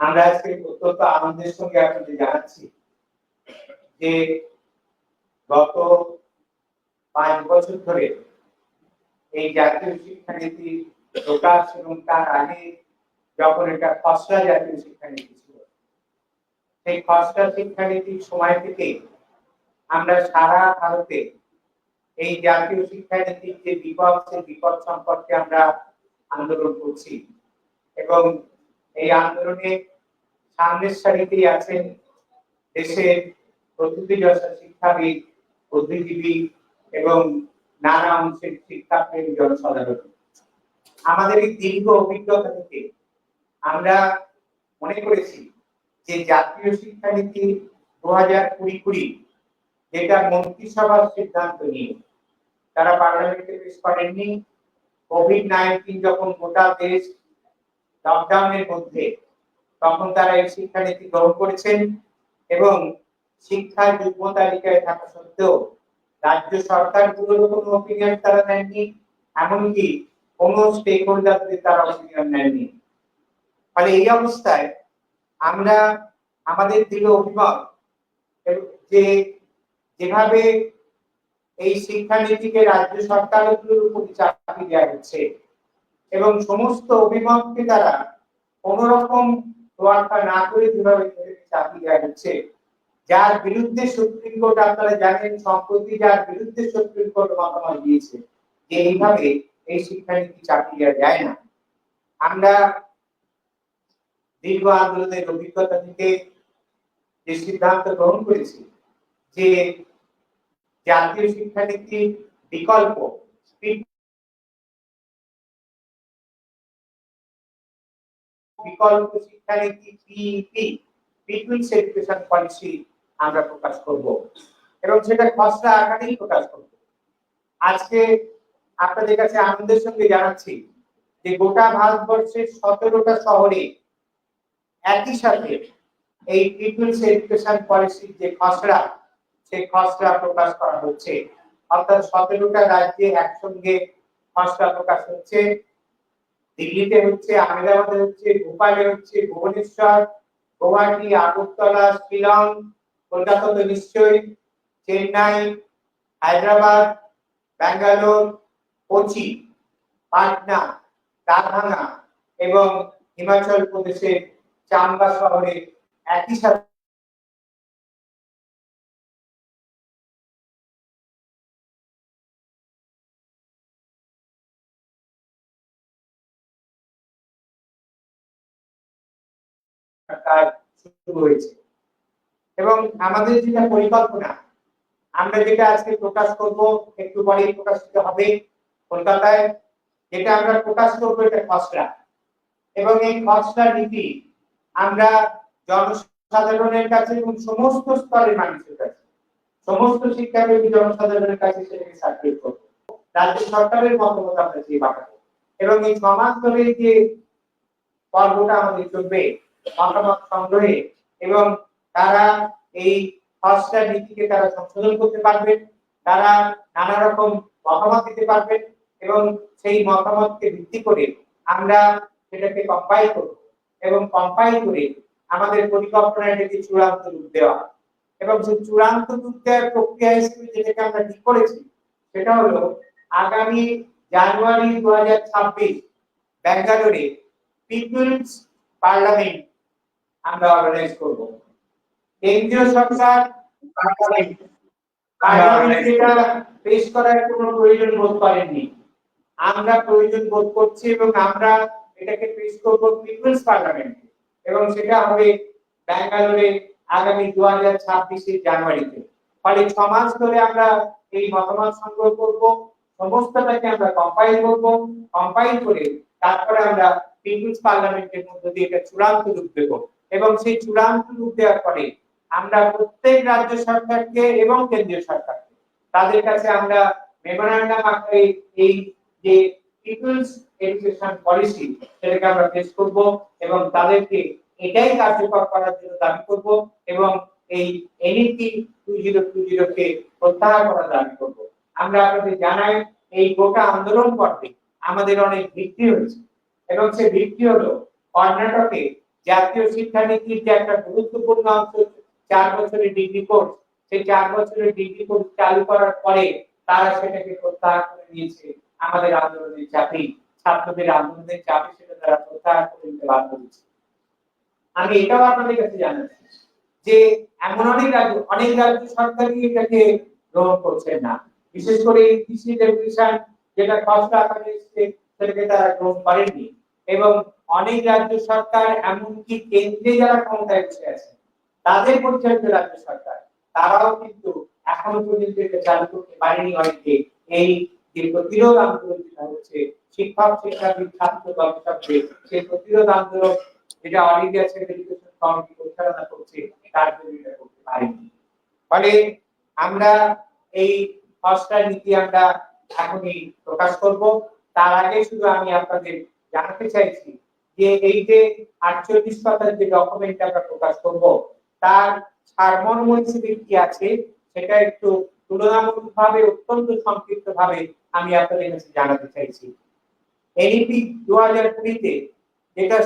আমরা আজকে অত্যন্ত আনন্দের সঙ্গে আপনাদের জানাচ্ছি যে গত পাঁচ বছর ধরে এই জাতীয় শিক্ষানীতি প্রকাশ এবং তার আগে যখন এটা খসড়া জাতীয় শিক্ষানীতি ছিল, সেই খসড়া শিক্ষানীতির সময় থেকে আমরা সারা ভারতে এই জাতীয় শিক্ষানীতির যে বিপদ, সেই বিপদ সম্পর্কে আমরা আন্দোলন করছি এবং এই আন্দোলনে সামনের সারিতেই আছেন দেশের প্রকৃতিযশা শিক্ষাবিদ বুদ্ধিজীবী এবং নানা অংশের শিক্ষাপ্রেমী জনসাধারণ। আমাদের এই দীর্ঘ অভিজ্ঞতা থেকে আমরা মনে করেছি যে জাতীয় শিক্ষানীতি দু হাজার কুড়ি কুড়ি যেটা মন্ত্রিসভার সিদ্ধান্ত নিয়ে, তারা পার্লামেন্টে পেশ করেননি। কোভিড নাইন্টিন যখন গোটা দেশ লকডাউনের মধ্যে তখন তারা এই শিক্ষানীতি গ্রহণ করেছেন এবং শিক্ষা যুগ্ম তালিকায় থাকা সত্ত্বেও রাজ্য সরকারগুলোর কোনো অপিনিয়ন তারা নেননি এমনকি কোন স্টেক হোল্ডারদের তারা অপিনিয়ন নেননি ফলে এই অবস্থায় আমরা আমাদের দৃঢ় অভিমত যে যেভাবে এই শিক্ষানীতিকে রাজ্য সরকারগুলোর উপর চাপিয়ে দেওয়া হচ্ছে এবং সমস্ত অভিমতকে তারা কোন রকম তোয়াক্কা না করে যেভাবে চাপিয়ে দেওয়া হচ্ছে যার বিরুদ্ধে সুপ্রিম কোর্ট আপনারা জানেন, সম্প্রতি যার বিরুদ্ধে সুপ্রিম কোর্ট মতামত দিয়েছে যে এইভাবে এই শিক্ষানীতি চাপিয়ে দেওয়া যায় না। আমরা দীর্ঘ আন্দোলনের অভিজ্ঞতা থেকে যে সিদ্ধান্ত গ্রহণ করেছি যে জাতীয় শিক্ষানীতি বিকল্প বিকল্প শিক্ষানীতি পিপি পিপুলস এডুকেশন পলিসি আমরা প্রকাশ করব। এবং সেটা খসড়া আকারেই প্রকাশ করব। আজকে আপনাদের কাছে আনন্দের সঙ্গে জানাচ্ছি যে গোটা ভারতবর্ষের সতেরোটা শহরে একই সাথে এই পিপুলস এডুকেশন পলিসির যে খসড়া, সেই খসড়া প্রকাশ করা হচ্ছে। অর্থাৎ সতেরোটা রাজ্যে একসঙ্গে খসড়া প্রকাশ হচ্ছে। দিল্লিতে হচ্ছে, আহমেদাবাদে হচ্ছে, ভোপালে হচ্ছে, ভুবনেশ্বর, গুয়াহাটি, আগরতলা, শিলং, কলকাতা তো নিশ্চয়ই, চেন্নাই, হায়দ্রাবাদ, ব্যাঙ্গালোর, কোচি, পাটনা দারভাঙ্গা এবং হিমাচল প্রদেশের চাম্বা শহরে একই সাথে শুরু হয়েছে এবং আমাদের যেটা পরিকল্পনা, আমরা যেটা আজকে প্রকাশ করব, একটু পরে প্রকাশিত হবে কলকাতায়, যেটা আমরা প্রকাশ করব এটা খসড়া। এবং এই খসড়া নীতি আমরা জনসাধারণের কাছে এবং সমস্ত স্তরের মানুষের কাছে, সমস্ত শিক্ষাপ্রেমী জনসাধারণের কাছে সেটাকে সার্কুলেট করব। রাজ্য সরকারের মতামত আমরা দিয়ে পাঠাবো। এবং এই সমাজ ধরে যে পর্বটা আমাদের চলবে মতামত সংগ্রহে এবং তারা এই খসড়া নীতিকে তারা সংশোধন করতে পারবেন, তারা নানা রকম মতামত দিতে পারবেন এবং সেই মতামতকে ভিত্তি করে আমরা সেটাকে কম্পাইল করব এবং কম্পাইল করে আমাদের পরিকল্পনা এটাকে চূড়ান্ত রূপ দেওয়া এবং সেই চূড়ান্ত রূপ দেওয়ার প্রক্রিয়া হিসেবে যেটাকে আমরা ঠিক করেছি, সেটা হলো আগামী জানুয়ারি দু হাজার ছাব্বিশ ব্যাঙ্গালোরে পিপুলস পার্লামেন্ট আমরা অর্গানাইজ করব। কেন্দ্রীয় সরকার পেশ করার কোনো প্রয়োজন বোধ করেননি। আমরা প্রয়োজন বোধ করছি এবং আমরা এটাকে পেশ করব পিপলস পার্লামেন্ট এবং সেটা হবে ব্যাঙ্গালোরে আগামী দু হাজার ছাব্বিশে জানুয়ারিতে। ফলে ছ মাস ধরে আমরা এই মতামত সংগ্রহ করব সমস্তটাকে আমরা কম্পাইল করব কম্পাইল করে তারপরে আমরা পিপুলস পার্লামেন্টের মধ্য দিয়ে এটা চূড়ান্ত রূপ দেব। এবং সেই চূড়ান্ত রূপ দেওয়ার পরে আমরা প্রত্যেক রাজ্য সরকারকে এবং কেন্দ্রীয় সরকারকে তাদের কাছে আমরা মেমোরান্ডাম আকারে এই যে পিপুলস এডুকেশন পলিসি সেটাকে আমরা পেশ করব এবং তাদেরকে এটাই কার্যকর করার জন্য দাবি করব এবং এই NEP two zero two zero কে প্রত্যাহার করার দাবি করব। আমরা আপনাদের জানাই এই গোটা আন্দোলন পর্বে আমাদের অনেক ভিত্তি হয়েছে এবং সে ভিত্তি হলো কর্ণাটকে জাতীয় শিক্ষানীতির যে একটা গুরুত্বপূর্ণ অংশ, চার বছরের ডিগ্রি কোর্স, সেই চার বছরের ডিগ্রি কোর্স চালু করার পরে তারা সেটাকে প্রত্যাহার করে নিয়েছে আমাদের আন্দোলনের চাপে। ছাত্রদের আন্দোলনের চাপে সেটা তারা প্রত্যাহার করে নিতে বাধ্য হয়েছে। আমি এটাও আপনাদের কাছে জানাচ্ছি যে এমন অনেক রাজ্য অনেক রাজ্য সরকারই এটাকে গ্রহণ করছেন না। বিশেষ করে কৃষি যেটা খসড়া আকারে এসেছে, সেটাকে তারা গ্রহণ করেননি। এবং অনেক রাজ্য সরকার এমনকি কেন্দ্রে যারা ক্ষমতায় বসে আছে, তাদের পরিচালিত রাজ্য সরকার, তারাও কিন্তু এখনও পর্যন্ত এটা চালু করতে পারেনি অনেকে এই যে প্রতিরোধ আন্দোলন যেটা হচ্ছে, শিক্ষক শিক্ষার্থী ছাত্র গবেষকদের সেই প্রতিরোধ আন্দোলন, যেটা ইন্ডিয়া সেন্ট্রাল এডুকেশন কমিটি পরিচালনা করছে, তার জন্য এটা করতে পারেনি। ফলে আমরা এই খসড়া নীতি আমরা এখনই প্রকাশ করব। তার আগে শুধু আমি আপনাদের জানাতে চাইছি যে এই যে আটচল্লিশ পাতার যে ডকুমেন্ট আমরা প্রকাশ করব, তার সারমর্ম হিসেবে কি আছে? সেটা একটু তুলনামূলক ভাবে অত্যন্ত সংক্ষিপ্ত ভাবে আমি আপনাদের কাছে জানাতে চাইছি। এনইপি দু হাজার কুড়িতে যেটা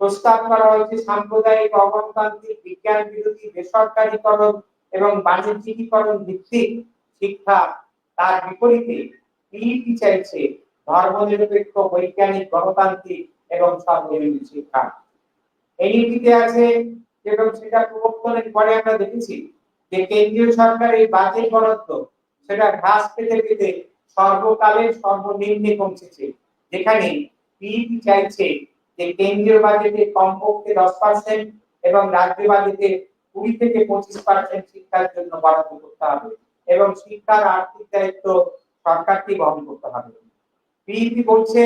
প্রস্তাব করা হয়েছে, সাম্প্রদায়িক অগণতান্ত্রিক বিজ্ঞান বিরোধী বেসরকারীকরণ এবং বাণিজ্যিকীকরণ ভিত্তিক শিক্ষা, তার বিপরীতে পিইটি চাইছে ধর্মনিরপেক্ষ, বৈজ্ঞানিক, গণতান্ত্রিক এবং সর্বজনীন শিক্ষা। এনইপিতে আছে, এবং সেটা প্রবর্তনের পরে আমরা দেখেছি যে কেন্দ্রীয় সরকার এই বাজেট বরাদ্দ, সেটা হ্রাস পেতে পেতে সর্বকালের সর্বনিম্নে পৌঁছেছে যেখানে পিইপি চাইছে যে কেন্দ্রীয় বাজেটে কমপক্ষে দশ পার্সেন্ট এবং রাজ্য বাজেটে কুড়ি থেকে পঁচিশ পার্সেন্ট শিক্ষার জন্য বরাদ্দ করতে হবে এবং শিক্ষার আর্থিক দায়িত্ব সরকারকে বহন করতে হবে। পিইপি বলছে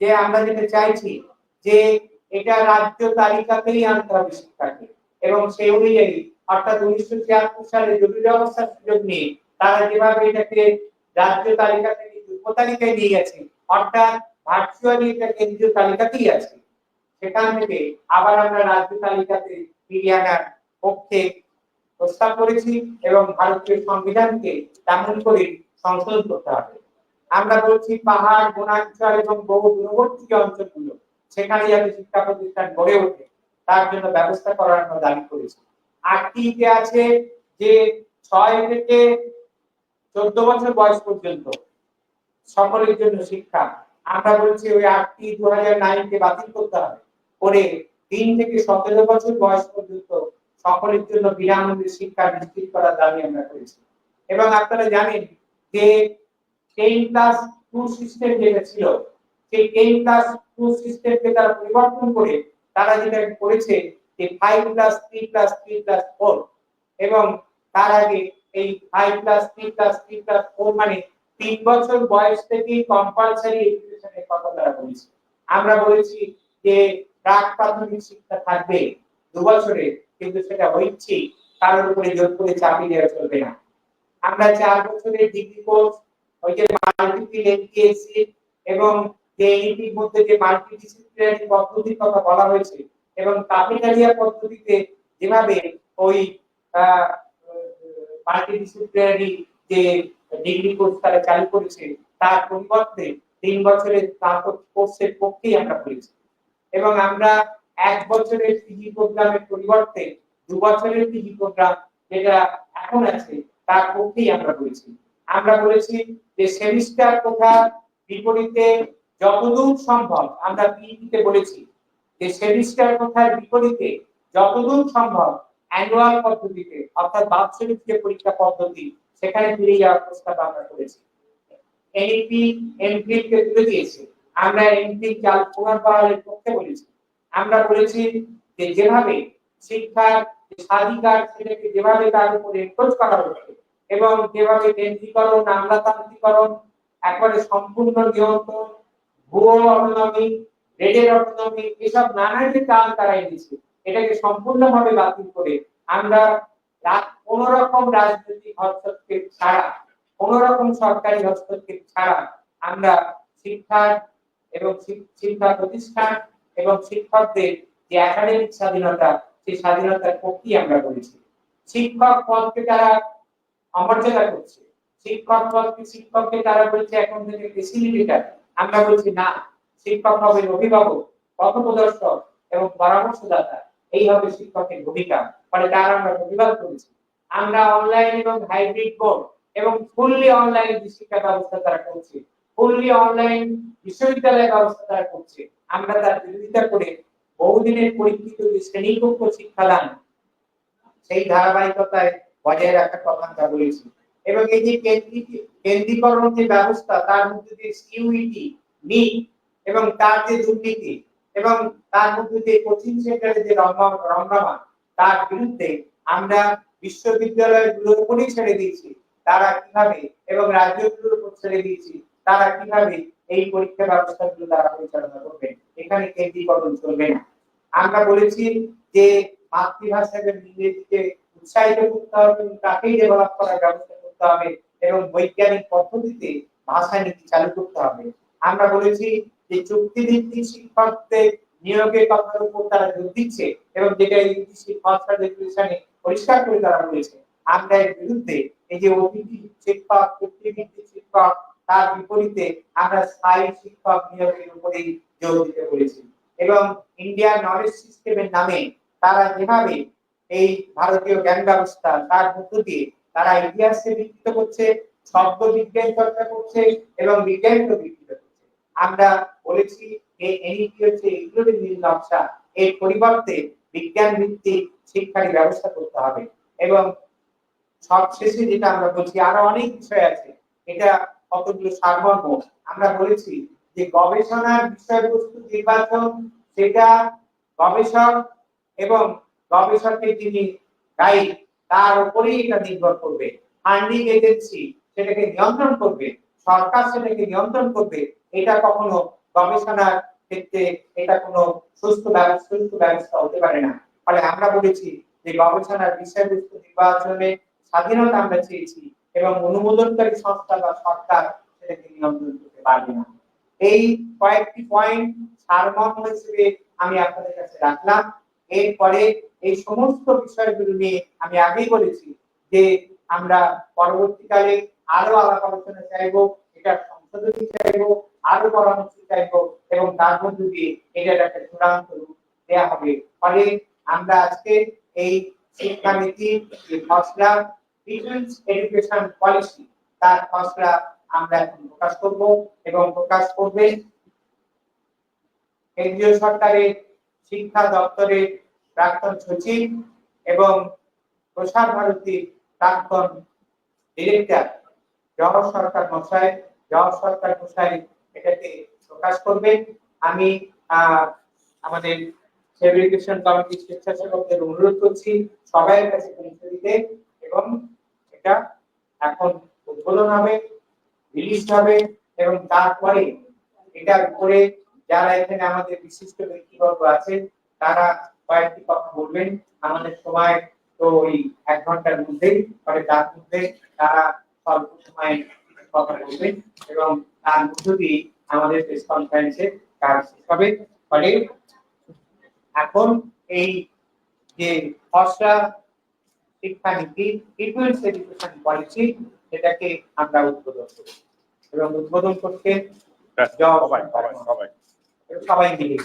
যে আমরা যেটা চাইছি যে এটা রাজ্য তালিকাতেই আনতে হবে শিক্ষাকে। এবং সেই অনুযায়ী, অর্থাৎ উনিশশো ছিয়াত্তর সালে জরুরি অবস্থার সুযোগ নিয়ে তারা যেভাবে এটাকে রাজ্য তালিকা থেকে যুগ্ম তালিকায় নিয়ে গেছে, অর্থাৎ ভার্চুয়ালি এটা কেন্দ্রীয় তালিকাতেই আছে। সেখান থেকে আবার আমরা রাজ্য তালিকাতে ফিরিয়ে আনার পক্ষে প্রস্তাব করেছি এবং ভারতীয় সংবিধানকে তেমন করে সংশোধন করতে হবে। আমরা বলছি পাহাড়, বনাঞ্চল এবং বহু দূরবর্তী অঞ্চলগুলো সেখানে যাতে শিক্ষা প্রতিষ্ঠান গড়ে ওঠে। তার জন্য ব্যবস্থা করার আমরা দাবি করেছি। আটটিতে আছে যে ছয় থেকে চোদ্দ বছর বয়স পর্যন্ত সকলের জন্য শিক্ষা। আমরা বলছি ওই আটটি দু হাজার নাইনকে বাতিল করতে হবে। করে তিন থেকে সতেরো বছর বয়স পর্যন্ত সকলের জন্য বিনামূল্যে শিক্ষা নিশ্চিত করার দাবি আমরা করেছি। এবং আপনারা জানেন যে টেন ক্লাস টু সিস্টেম যেটা ছিল, সেই টেন ক্লাস টু সিস্টেমকে তারা পরিবর্তন করে, তারা যেটা করেছে যে five plus three plus three plus four এবং তার আগে এই five plus three plus three plus four মানে তিন বছর বয়স থেকে কম্পালসারি এডুকেশনের কথা তারা বলেছে। আমরা বলেছি যে প্রাক প্রাথমিক শিক্ষা থাকবে দু বছরে, কিন্তু সেটা ঐচ্ছিক কারোর উপরে জোর করে চাপিয়ে দেওয়া চলবে না। আমরা চার বছরের ডিগ্রি কোর্স ওই যে মাল্টিপিল এমপিএসসি এবং যে এনইপির মধ্যে যে মাল্টিডিসিপ্লিনারি পদ্ধতির কথা বলা হয়েছে এবং কাপিটালিয়া পদ্ধতিতে যেভাবে ওই মাল্টিডিসিপ্লিনারি যে ডিগ্রি কোর্স তারা চালু করেছে, তার পরিবর্তে তিন বছরের স্নাতক কোর্সের পক্ষেই আমরা করেছি। এবং আমরা এক বছরের পিজি প্রোগ্রামের পরিবর্তে দু বছরের পিজি প্রোগ্রাম যেটা এখন আছে, তার পক্ষেই আমরা বলেছি আমরা বলেছি যে সেমিস্টার কোথা বিপরীতে যতদূর সম্ভব, আমরা পিইতে বলেছি যে সেমিস্টার কোথার বিপরীতে যতদূর সম্ভব অ্যানুয়াল পদ্ধতিতে, অর্থাৎ বাৎসরিক যে পরীক্ষা পদ্ধতি, সেখানে ফিরে যাওয়ার প্রস্তাব আমরা করেছি। এনইপি এমফিল কে তুলে দিয়েছে। আমরা এমফিল চাল পুনর্বহালের পক্ষে বলেছি। আমরা বলেছি যে যেভাবে শিক্ষার স্বাধিকার, সেটাকে যেভাবে তার উপরে এনক্রোচ করা হচ্ছে এবং যেভাবে কেন্দ্রীকরণ আমলাতান্ত্রিকরণ একবারে সম্পূর্ণ নিয়ন্ত্রণ ভুয়ো অটোনমি, রেডের অটোনমি, এসব নানা যে কাজ তারা এনেছে। এটাকে সম্পূর্ণভাবে বাতিল করে আমরা কোন রকম রাজনৈতিক হস্তক্ষেপ ছাড়া কোন রকম সরকারি হস্তক্ষেপ ছাড়া আমরা শিক্ষা এবং শিক্ষা প্রতিষ্ঠান এবং শিক্ষকদের যে একাডেমিক স্বাধীনতা, সেই স্বাধীনতার পক্ষেই আমরা বলেছি শিক্ষক পদকে তারা অমর্যাদা করছে শিক্ষক পদকে শিক্ষককে তারা বলছে? এখন থেকে ফেসিলিটেটার আমরা বলছি, না, শিক্ষক হবে অভিভাবক, পথপ্রদর্শক এবং পরামর্শদাতা, এই হবে শিক্ষকের ভূমিকা। ফলে তার আমরা প্রতিবাদ করেছি। আমরা অনলাইন এবং হাইব্রিড বোর্ড এবং ফুললি অনলাইন শিক্ষা ব্যবস্থা তারা করছে। ফুললি অনলাইন বিশ্ববিদ্যালয় ব্যবস্থা তারা করছে। আমরা তার বিরোধিতা করে বহুদিনের পরীক্ষিত শ্রেণীকক্ষ শিক্ষাদান, সেই ধারাবাহিকতায় বজায় রাখার কথা আমরা বলেছি। এবং এই যে কেন্দ্রী- কেন্দ্রীকরণ যে ব্যবস্থা, তার মধ্যে যে সিইউইটি নিট এবং তার যে দুর্নীতি এবং তার মধ্যে যে কোচিং সেন্টারে যে রমা- রমরমা তার বিরুদ্ধে আমরা বিশ্ববিদ্যালয়গুলোর উপরই ছেড়ে দিয়েছি। তারা কীভাবে এবং রাজ্যগুলোর উপর ছেড়ে দিয়েছি, তারা কীভাবে এই পরীক্ষা ব্যবস্থাগুলো তারা পরিচালনা করবে? এখানে কেন্দ্রীকরণ চলবে না। আমরা বলেছি যে মাতৃভাষা এবং ইংরেজিকে উৎসাহিত করতে হবে, তাকেই ডেভেলপ করার ব্যবস্থা করতে হবে এবং বৈজ্ঞানিক পদ্ধতিতে ভাষা নীতি চালু করতে হবে। আমরা বলেছি যে চুক্তি চুক্তিভিত্তিক শিক্ষকদের নিয়োগের কথার উপর তারা জোর দিচ্ছে এবং যেটা ইউজিসি পরিষ্কার করে তারা বলেছে, আমরা এর বিরুদ্ধে এই যে অতিথি শিক্ষক, চুক্তিভিত্তিক শিক্ষক, তার বিপরীতে আমরা স্থায়ী শিক্ষক নিয়োগের উপরেই জোর দিতে বলেছি। এবং ইন্ডিয়ান নলেজ সিস্টেমের নামে তারা যেভাবে এই ভারতীয় জ্ঞান ব্যবস্থা, তার মধ্য দিয়ে তারা ইতিহাসকে বিকৃত করছে শব্দ বিজ্ঞান চর্চা করছে এবং বিজ্ঞানকে বিকৃত করছে। আমরা বলেছি যে এনইপি হচ্ছে এগুলোর নীল নকশা। এর পরিবর্তে বিজ্ঞান ভিত্তিক শিক্ষার ব্যবস্থা করতে হবে এবং সবশেষে যেটা আমরা বলছি, আরও অনেক বিষয় আছে। এটা কতগুলো সারমর্ম। আমরা বলেছি যে গবেষণার বিষয়বস্তু নির্বাচন, সেটা গবেষক এবং যিনি গাইড তার উপরেই এটা নির্ভর করবে। ফান্ডিং এজেন্সি সেটাকে নিয়ন্ত্রণ করবে, সরকার সেটাকে নিয়ন্ত্রণ করবে, এটা কখনো গবেষণার ক্ষেত্রে এটা কোনো সুস্থ সুস্থ ব্যবস্থা হতে পারে না। ফলে আমরা বলেছি যে গবেষণার বিষয়বস্তু নির্বাচনে স্বাধীনতা আমরা চেয়েছি এবং অনুমোদনকারী সংস্থা বা সরকার সেটাকে নিয়ন্ত্রণ করতে পারবে না। এই কয়েকটি পয়েন্ট সারমর্ম হিসেবে আমি আপনাদের কাছে রাখলাম। এরপরে এই সমস্ত বিষয়গুলো নিয়ে আমি আগেই বলেছি যে আমরা পরবর্তীকালে আরও আলাপ আলোচনা চাইব, এটা সংশোধনী চাইব, আরও পরামর্শ চাইব এবং তার মধ্য দিয়ে এটার একটা চূড়ান্ত রূপ দেওয়া হবে। ফলে আমরা আজকে এই শিক্ষানীতি যে খসড়া ডিফেন্স এডুকেশন পলিসি তার খসড়া আমরা এখন প্রকাশ করব এবং প্রকাশ করবে কেন্দ্রীয় সরকারের শিক্ষা দপ্তরের প্রাক্তন সচিব এবং প্রসার ভারতীর প্রাক্তন ডিরেক্টর জওহর সরকার মশাই, জওহর সরকার মশাই এটাকে প্রকাশ করবেন আমি আমাদের ফেব্রিকেশন কমিটির স্বেচ্ছাসেবকদের অনুরোধ করছি সবাই কাছে পৌঁছে দিতে এবং এটা এখন উদ্বোধন হবে রিলিজ হবে এবং তারপরে এটার উপরে যারা এখানে আমাদের বিশিষ্ট ব্যক্তিবর্গ আছে, তারা কয়েকটি কথা বলবেন। আমাদের সময় তো ওই এক ঘণ্টার মধ্যেই ফলে তার মধ্যে তারা স্বল্প সময়ে কথা বলবেন এবং তার মধ্য দিয়ে আমাদের প্রেস কনফারেন্সে কাজ শেষ হবে। ফলে এখন এই যে খসড়া শিক্ষানীতি ইকুয়েন্স এডুকেশন পলিসি সেটাকে আমরা উদ্বোধন করি এবং উদ্বোধন করতে সবাই। সবাই মিলে।